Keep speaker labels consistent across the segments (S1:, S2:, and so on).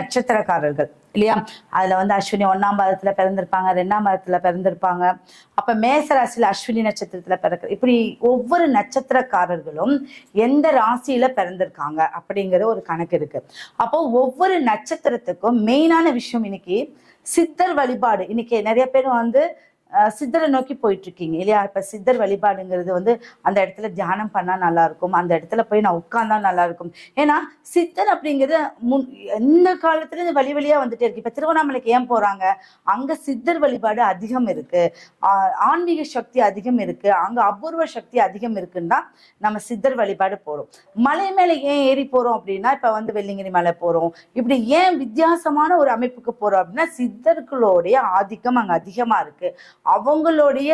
S1: நட்சத்திரக்காரர்கள் இல்லையா? அதுல வந்து அஸ்வினி ஒன்னாம் பாதத்துல பிறந்திருப்பாங்க ரெண்டாம் பாதத்துல பிறந்திருப்பாங்க. அப்ப மேச ராசியில அஸ்வினி நட்சத்திரத்துல பிறக்க இப்படி ஒவ்வொரு நட்சத்திரக்காரர்களும் எந்த ராசியில பிறந்திருக்காங்க அப்படிங்கிற ஒரு கணக்கு இருக்கு. அப்போ ஒவ்வொரு நட்சத்திரத்துக்கும் மெயினான விஷயம் இன்னைக்கு சித்தர் வழிபாடு. இன்னைக்கு நிறைய பேர் வந்து சித்தரை நோக்கி போயிட்டு இருக்கீங்க இல்லையா? இப்ப சித்தர் வழிபாடுங்கிறது வந்து அந்த இடத்துல தியானம் பண்ணா நல்லா இருக்கும் அந்த இடத்துல போய் நான் உட்கார்ந்தா நல்லா இருக்கும் ஏன்னா சித்தர் அப்படிங்கிறது முன் எந்த காலத்துல இந்த வழி வழியா வந்துட்டே இருக்கு. இப்ப திருவண்ணாமலைக்கு ஏன் போறாங்க? அங்க சித்தர் வழிபாடு அதிகம் இருக்கு. ஆன்மீக சக்தி அதிகம் இருக்கு. அங்க அபூர்வ சக்தி அதிகம் இருக்குன்னா நம்ம சித்தர் வழிபாடு போறோம். மலை மேல ஏன் ஏறி போறோம் அப்படின்னா இப்ப வந்து வெள்ளிங்கிரி மலை போறோம். இப்படி ஏன் வித்தியாசமான ஒரு அமைப்புக்கு போறோம் அப்படின்னா சித்தர்களுடைய ஆதிக்கம் அங்க அதிகமா இருக்கு. அவங்களுடைய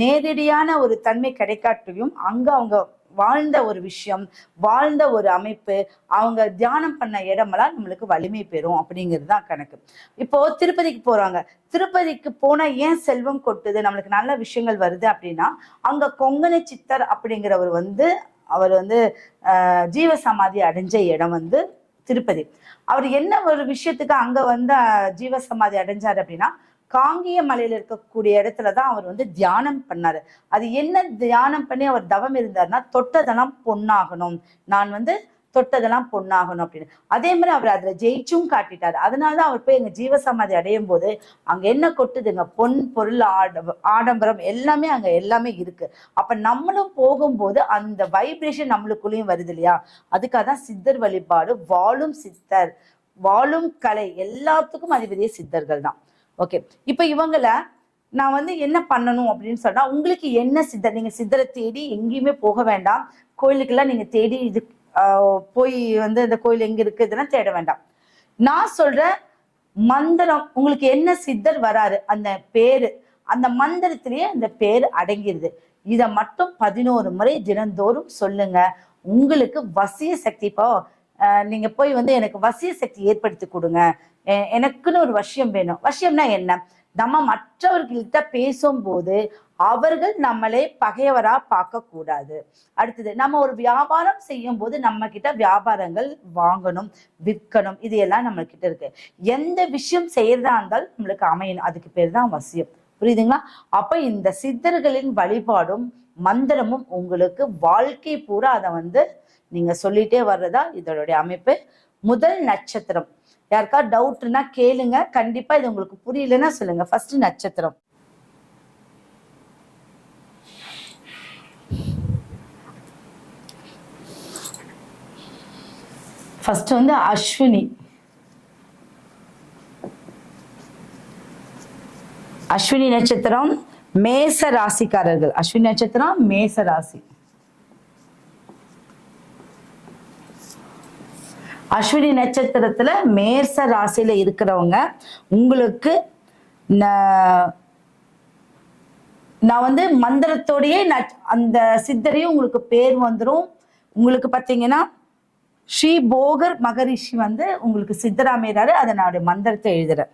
S1: நேரடியான ஒரு தன்மை கிடைக்காட்டியும் அங்க அவங்க வாழ்ந்த ஒரு விஷயம் வாழ்ந்த ஒரு அமைப்பு அவங்க தியானம் பண்ண இடமெல்லாம் நம்மளுக்கு வலிமை பெறும் அப்படிங்கிறது தான் கணக்கு. இப்போ திருப்பதிக்கு போறாங்க. திருப்பதிக்கு போனா ஏன் செல்வம் கொட்டுது? நம்மளுக்கு நல்ல விஷயங்கள் வருது அப்படின்னா அங்க கொங்கணி சித்தர் அப்படிங்கிறவர் வந்து அவர் வந்து ஆஹ், ஜீவ சமாதி அடைஞ்ச இடம் வந்து திருப்பதி. அவர் என்ன ஒரு விஷயத்துக்கு அங்க வந்து ஜீவ சமாதி அடைஞ்சாரு அப்படின்னா காங்கிய மலையில் இருக்கக்கூடிய இடத்துல தான் அவர் வந்து தியானம் பண்ணாரு. அது என்ன தியானம் பண்ணி அவர் தவம் இருந்தாருன்னா தொட்டதெல்லாம் பொண்ணாகணும் நான் வந்து தொட்டதெல்லாம் பொண்ணாகணும் அப்படின்னு. அதே மாதிரி அவர் அதில் ஜெயிச்சும் காட்டிட்டாரு. அதனாலதான் அவர் போய் எங்க ஜீவசமாதி அடையும் போது அங்க என்ன கொட்டுதுங்க? பொன் பொருள் ஆட ஆடம்பரம் எல்லாமே அங்க எல்லாமே இருக்கு. அப்போ நம்மளும் போகும்போது அந்த வைப்ரேஷன் நம்மளுக்குள்ளேயும் வருது இல்லையா? அதுக்காக தான் சித்தர் வழிபாடு வாழும் சித்தர் வாழும் கலை எல்லாத்துக்கும் அதிபதியே சித்தர்கள் தான். ஓகே இப்போ இவங்கள நான் வந்து என்ன பண்ணணும் அப்படின்னு சொன்னா உங்களுக்கு என்ன சித்தர் நீங்க சித்தரை தேடி எங்கேயுமே போக வேண்டாம். கோயிலுக்கெல்லாம் நீங்க தேடி இது போய் வந்து இந்த கோயில் எங்க இருக்கு இதெல்லாம் தேட வேண்டாம். நான் சொல்ற மந்திரம் உங்களுக்கு என்ன சித்தர் வராரு அந்த பேரு அந்த மந்திரத்திலேயே அந்த பேர் அடங்கிருது. இத மட்டும் பதினோரு முறை தினந்தோறும் சொல்லுங்க. உங்களுக்கு வசிய சக்தி இப்போ ஆஹ், நீங்க போய் வந்து எனக்கு வசிய சக்தி ஏற்படுத்தி கொடுங்க. எனக்குன்னு ஒரு வசியம் வேணும். வசியம்னா என்ன? நம்ம மற்றவர்கள்ட்ட பேசும்போது அவர்கள் நம்மளே பகையவரா பார்க்க கூடாது அடுத்தது நம்ம ஒரு வியாபாரம் செய்யும் போது நம்ம கிட்ட வியாபாரங்கள் வாங்கணும் விற்கணும் இது எல்லாம் நம்ம கிட்ட இருக்கு. எந்த விஷயம் செய்யறதா இருந்தாலும் நம்மளுக்கு அமையணும். அதுக்கு பேர் தான் வசியம். புரியுதுங்களா? அப்ப இந்த சித்தர்களின் வழிபாடும் மந்திரமும் உங்களுக்கு வாழ்க்கை பூரா அதை வந்து நீங்க சொல்லிட்டே வர்றதா இதனுடைய அமைப்பு. முதல் நட்சத்திரம். யாருக்கா டவுட்னா கேளுங்க. கண்டிப்பா இது உங்களுக்கு புரியலன்னா சொல்லுங்க. ஃபர்ஸ்ட் நட்சத்திரம். ஃபர்ஸ்ட் வந்து அஸ்வினி. அஸ்வினி நட்சத்திரம் மேச ராசிக்காரர்கள். அஸ்வினி நட்சத்திரம் மேச ராசி. அஸ்வினி நட்சத்திரத்துல மேச ராசியில இருக்கிறவங்க உங்களுக்கு நான் வந்து மந்திரத்தோடையே அந்த சித்தரையும் உங்களுக்கு பேர் வந்துடும் உங்களுக்கு பார்த்தீங்கன்னா ஸ்ரீ போகர் மகரிஷி வந்து உங்களுக்கு சித்தராமையராரு அதை நான் மந்திரத்தை எழுதுறேன்.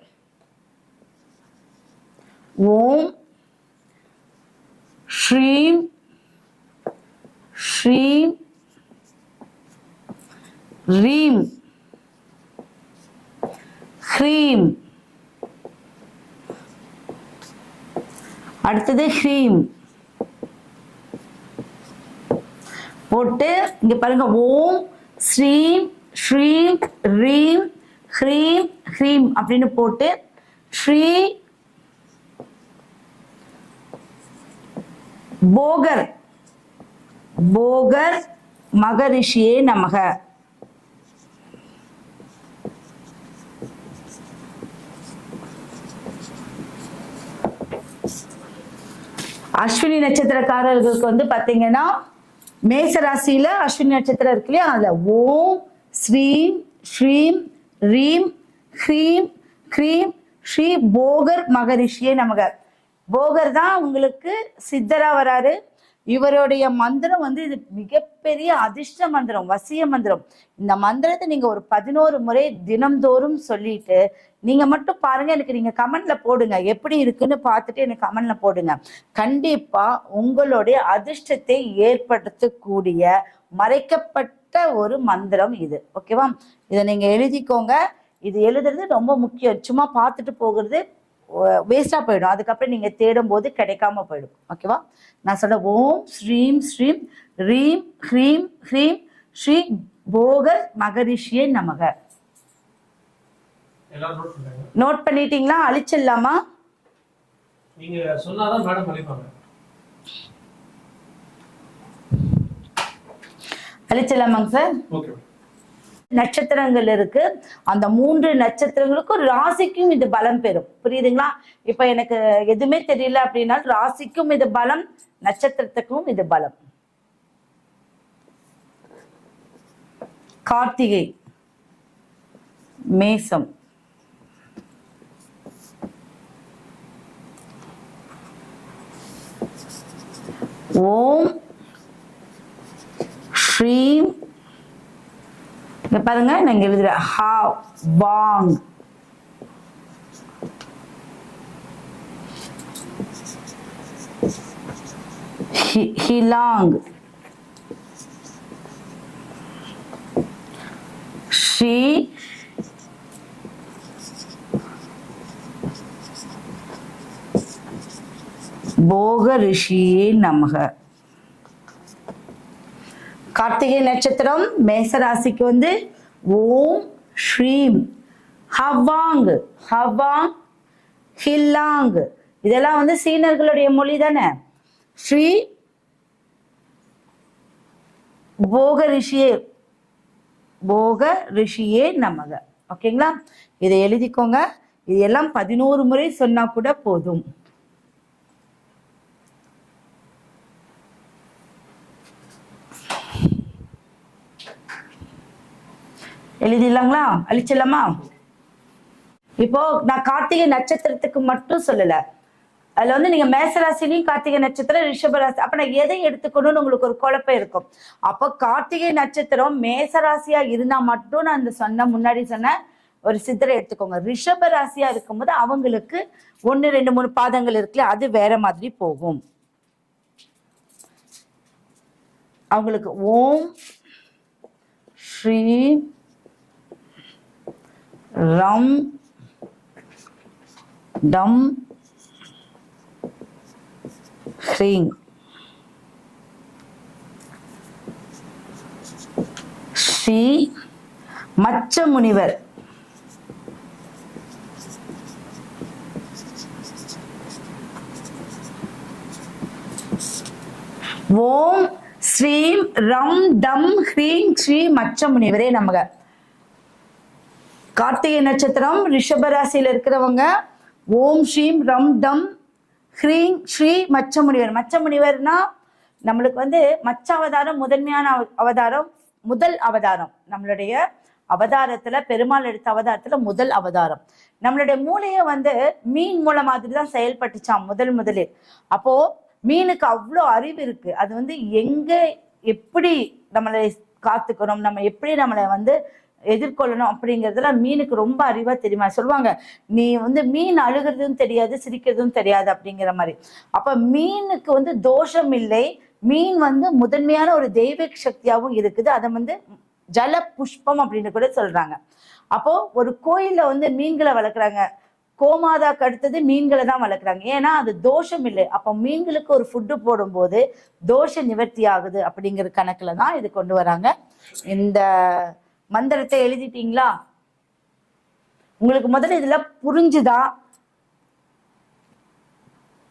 S1: ஓம் ஸ்ரீம் ஸ்ரீம் ரீம். ஹ்ரீம். அடுத்தது ஹ்ரீம். போட்டு இங்க பாருங்க ஓம் ஸ்ரீம் ஸ்ரீம் ரீம் ஹ்ரீம் ஹ்ரீம் அப்படின்னு போட்டு ஸ்ரீ போகர். போகர் மகரிஷியே நமக. அஸ்வினி நட்சத்திரக்காரர்களுக்கு வந்து பாத்தீங்கன்னா மேச ராசியில அஸ்வினி நட்சத்திரம் இருக்கு இல்லையா? அதுல ஓம் ஸ்ரீம் ஸ்ரீம் ரீம் ஹ்ரீம் க்ரீம் ஸ்ரீ போகர் மகரிஷியே நமக. போகர் தான் உங்களுக்கு சித்தரா வராரு. இவருடைய மந்திரம் வந்து இது மிகப்பெரிய அதிர்ஷ்ட மந்திரம் வசிய மந்திரம். இந்த மந்திரத்தை நீங்க ஒரு பதினோரு முறை தினம்தோறும் சொல்லிட்டு நீங்க மட்டும் பாருங்க எனக்கு நீங்க கமெண்ட்ல போடுங்க. எப்படி இருக்குன்னு பார்த்துட்டு எனக்கு கமெண்ட்ல போடுங்க. கண்டிப்பா உங்களுடைய அதிர்ஷ்டத்தை ஏற்படுத்தக்கூடிய மறைக்கப்பட்ட ஒரு மந்திரம் இது. ஓகேவா? இதை நீங்க எழுதிக்கோங்க. இது எழுதுறது ரொம்ப முக்கியம். சும்மா பார்த்துட்டு போகிறது வேஸ்டா போயிடும். அதுக்கப்புறம் நீங்க தேடும் போது கிடைக்காம போயிடும். ஓகேவா நான் சொல்ல ஓம் ஸ்ரீம் ஸ்ரீம் ரீம் ஹ்ரீம் ஹ்ரீம் ஸ்ரீ போகர் மகரிஷியே நமக.
S2: நோட்
S1: பண்ணிட்டீங்களா? அழிச்சிடலாமா?
S2: நீங்க சொன்னாதான் மேடம் அழைப்பாங்க.
S1: அழிச்சிடலாமாங்க சார்
S2: ஓகே
S1: நட்சத்திரங்கள் இருக்கு. அந்த மூன்று நட்சத்திரங்களுக்கும் ராசிக்கும் இது பலம் பெறும். புரியுதுங்களா? இப்ப எனக்கு எதுவுமே தெரியல அப்படின்னா ராசிக்கும் இது பலம் நட்சத்திரத்துக்கும் இது பலம். கார்த்திகை மேசம். ஓம் ஸ்ரீம் இங்க பாருங்க நான் இங்க எழுதுறேன். ஹா வாங். ஹிலாங் ஷி. போக ரிஷியே நமக. கார்த்திகை நட்சத்திரம் மேசராசிக்கு வந்து ஓம் ஸ்ரீம் ஹவாங் ஹவாங் ஹில்லாங். இதெல்லாம் வந்து சீனர்களுடைய மொழி தானே. ஸ்ரீ போக ரிஷியே போக ரிஷியே நமக. ஓகேங்களா? இதை எழுதிக்கோங்க. இது எல்லாம் பதினோரு முறை சொன்னா கூட போதும். எழுதிடலாங்களா? அழிச்சிடலாமா? இப்போ நான் கார்த்திகை நட்சத்திரத்துக்கு மட்டும் சொல்லல. அதுல வந்து நீங்க மேசராசிலையும் கார்த்திகை நட்சத்திரம் ரிஷபராசி அப்ப நான் எதை எடுத்துக்கணும்னு உங்களுக்கு ஒரு குழப்பம் இருக்கும். அப்போ கார்த்திகை நட்சத்திரம் மேசராசியா இருந்தா மட்டும் நான் இந்த சொன்ன முன்னாடி சொன்ன ஒரு சித்திரை எடுத்துக்கோங்க. ரிஷப ராசியா இருக்கும்போது அவங்களுக்கு ஒன்னு ரெண்டு மூணு பாதங்கள் இருக்குல்ல அது வேற மாதிரி போகும். அவங்களுக்கு ஓம் ஸ்ரீ ரம் டம் ஹ்ரீங். ஸ்ரீ மச்ச முனிவர் ஓம் ஸ்ரீம் ரம் டம் ஹ்ரீம் ஸ்ரீ மச்ச முனிவரே நமக. கார்த்திகை நட்சத்திரம் ரிஷபராசியில் இருக்கிறவங்க ஓம் ஸ்ரீம் ரம் டம் ஹ்ரீங் ஸ்ரீ மச்ச முனிவர் மச்ச முனிவர்னா நம்மளுக்கு வந்து மச்ச அவதாரம் முதன்மையான அவ- அவதாரம் முதல் அவதாரம். நம்மளுடைய அவதாரத்துல பெருமாள் எடுத்த அவதாரத்துல முதல் அவதாரம். நம்மளுடைய மூளையை வந்து மீன் மூலம் மாதிரி தான் செயல்பட்டுச்சாம் முதல் முதலில் அப்போ மீனுக்கு அவ்வளோ அறிவு இருக்கு. அது வந்து எங்க எப்படி நம்மளை காத்துக்கணும் நம்ம எப்படி நம்மளை வந்து எதிர்கொள்ளணும் அப்படிங்கிறதுல மீனுக்கு ரொம்ப அறிவா தெரியுமா? சொல்லுவாங்க நீ வந்து மீன் அழுகிறதும் தெரியாது சிரிக்கிறதும் தெரியாது அப்படிங்கிற மாதிரி. அப்ப மீனுக்கு வந்து தோஷம் இல்லை. மீன் வந்து முதன்மையான ஒரு தெய்வீக சக்தியாகவும் இருக்குது. அதை வந்து ஜல புஷ்பம் அப்படின்னு கூட சொல்றாங்க. அப்போ ஒரு கோயில்ல வந்து மீன்களை வளர்க்குறாங்க. கோமாதாக்கு அடுத்தது மீன்களை தான் வளர்க்குறாங்க. ஏன்னா அது தோஷம் இல்லை. அப்போ மீன்களுக்கு ஒரு ஃபுட்டு போடும்போது தோஷ நிவர்த்தி ஆகுது அப்படிங்கிற கணக்குல தான் இது கொண்டு வராங்க. இந்த மந்திரத்தை எழுதிட்டீங்களா? உங்களுக்கு முதல்ல இதுல புரிஞ்சுதா?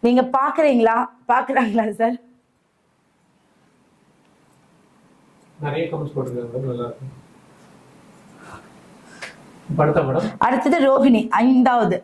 S1: நீங்க பாக்குறீங்களா? பாக்குறாங்களா சார் அடுத்தது ரோஹிணி ஐந்தாவது.